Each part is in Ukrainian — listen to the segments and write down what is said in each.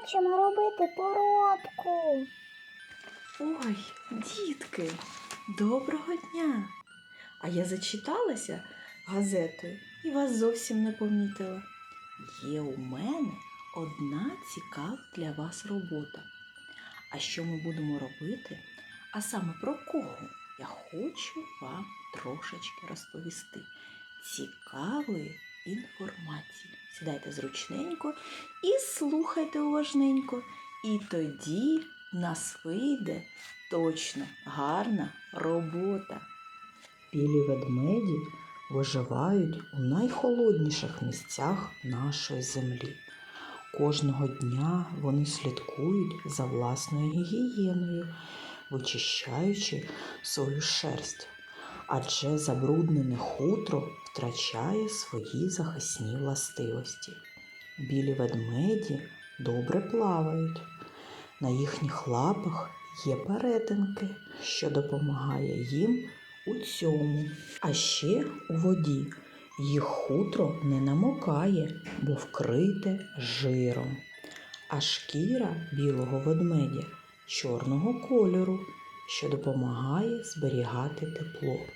хочемо робити поробку. Ой, дітки, доброго дня! А я зачиталася газетою і вас зовсім не помітила. Є у мене одна цікава для вас робота. А що ми будемо робити? А саме про кого я хочу вам трошечки розповісти. Цікавої інформації. Сідайте зручненько і слухайте уважненько. І тоді нас вийде точно гарна робота. Білі ведмеді виживають у найхолодніших місцях нашої землі. Кожного дня вони слідкують за власною гігієною, вичищаючи свою шерсть, адже забруднене хутро втрачає свої захисні властивості. Білі ведмеді добре плавають. На їхніх лапах є перетинки, що допомагає їм у цьому. А ще у воді їх хутро не намокає, бо вкрите жиром. А шкіра білого ведмедя чорного кольору, що допомагає зберігати тепло.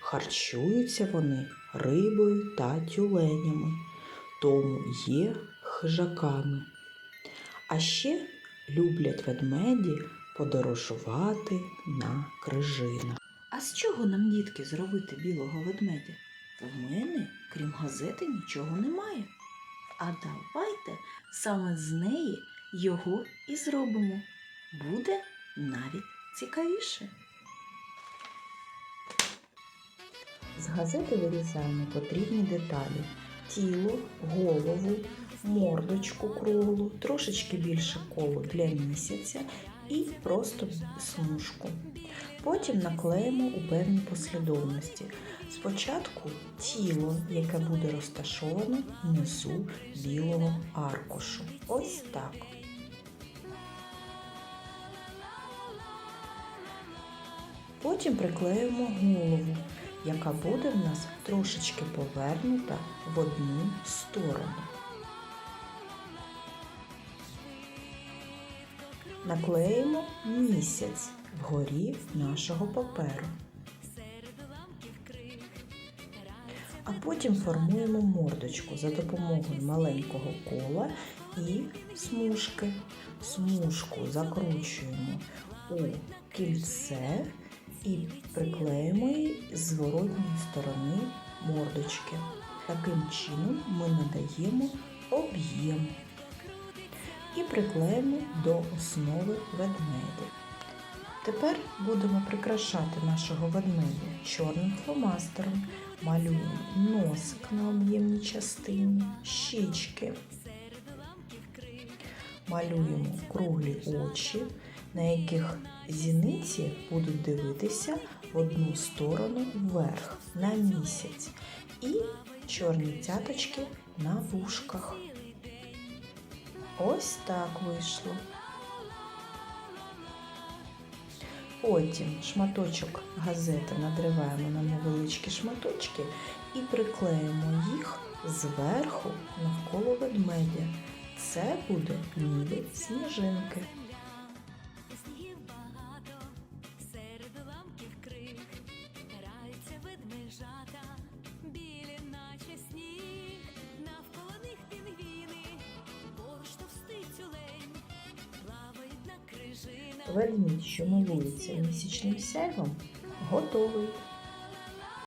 Харчуються вони рибою та тюленями, тому є хижаками. А ще люблять ведмеді подорожувати на крижинах. А з чого нам, дітки, зробити білого ведмедя? В мене, крім газети, нічого немає. А давайте саме з неї його і зробимо. Буде навіть цікавіше. З газети вирізаємо потрібні деталі: тіло, голову, мордочку круглу, трошечки більше коло для місяця і просто смужку. Потім наклеїмо у певній послідовності. Спочатку тіло, яке буде розташовано внизу білого аркушу. Ось так. Потім приклеїмо голову, яка буде в нас трошечки повернута в одну сторону. Наклеїмо місяць вгорі нашого паперу. А потім формуємо мордочку за допомогою маленького кола і смужки. Смужку закручуємо у кільце і приклеїмо її з зворотньої сторони мордочки. Таким чином ми надаємо об'єм і приклеїмо до основи ведмедя. Тепер будемо прикрашати нашого ведмедя чорним фломастером. Малюємо носик на об'ємній частині, щічки. Малюємо круглі очі, на яких зіниці будуть дивитися в одну сторону вверх на місяць. І чорні цяточки на вушках. Ось так вийшло. Потім шматочок газети надриваємо на невеличкі шматочки і приклеїмо їх зверху навколо ведмедя. Це буде ніби сніжинки. На що милується місячним сяйвом, готовий.